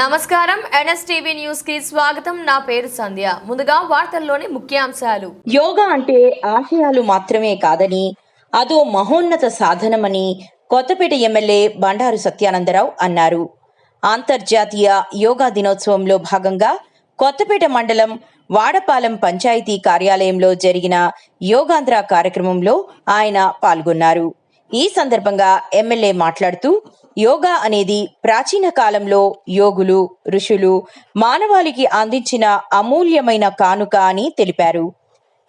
నమస్కారం. ఎన్ఎస్టీవీ న్యూస్కి స్వాగతం. నా పేరు సంధ్య. ముందుగా వార్తల్లోని ముఖ్యాంశాలు. యోగా అంటే ఆశయాలు మాత్రమే కాదని అదో మహోన్నత సాధనమని కొత్తపేట ఎమ్మెల్యే బండారు సత్యానందరావు అన్నారు. అంతర్జాతీయ యోగా దినోత్సవంలో భాగంగా కొత్తపేట మండలం వాడపాలెం పంచాయతీ కార్యాలయంలో జరిగిన యోగాంధ్ర కార్యక్రమంలో ఆయన పాల్గొన్నారు. ఈ సందర్భంగా ఎమ్మెల్యే మాట్లాడుతూ యోగా అనేది ప్రాచీన కాలంలో యోగులు ఋషులు మానవాళికి అందించిన అమూల్యమైన కానుక అని తెలిపారు.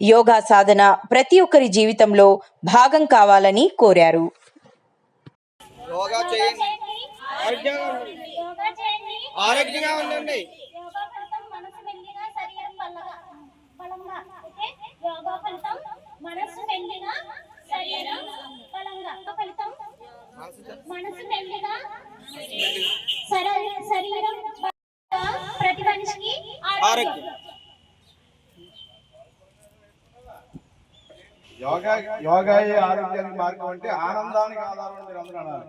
యోగా సాధన ప్రతి ఒక్కరి జీవితంలో భాగం కావాలని కోరారు. యోగా చేయండి. యోగా చేయండి. ఆరోగ్యంగా ఉండండి. యోగా ఫలితం మనసు మెల్లిగా శరీరం బలంగా బలంగా ఓకే యోగా ఫలితం మనసు మెల్లిగా శరీరం బలంగా యోగా ఫలితం మనసు మెల్లిగా శరీరం ప్రతి మనిషికి ఆరోగ్యం యోగా యోగా ఆరోగ్యానికి మార్గం అంటే ఆనందానికి ఆధారం మీరు అందరూ అన్నారు.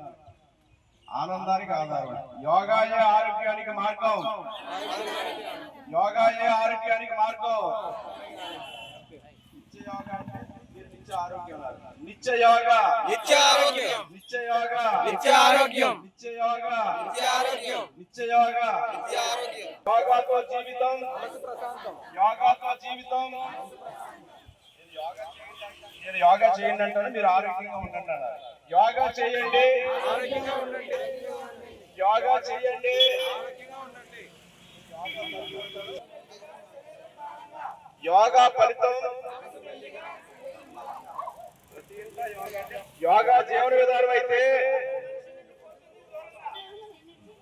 ఆనందానికి ఆధారం. యోగాయే ఆరోగ్యానికి మార్గం? యోగాయే ఆరోగ్యానికి మార్గం? నిత్య నిత్య ఆరోగ్యం అనాలి. నిత్య ఆరోగ్యం యోగా యోగాతో జీవితం యోగాతో జీవితం నేను యోగా చేయండి అంటాను మీరు ఆరోగ్యంగా ఉండండి యోగా చేయండి యోగా చేయండి యోగా ఫలితం యోగా జీవన విధానం అయితే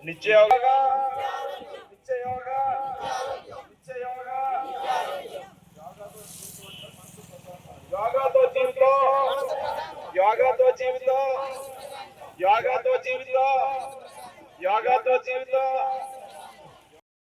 నిత్య యోగా నిత్య యోగా యోగా. యోగాతో జీవితం యోగాతో జీవితం యోగాతో జీవితం యోగాతో జీవితం.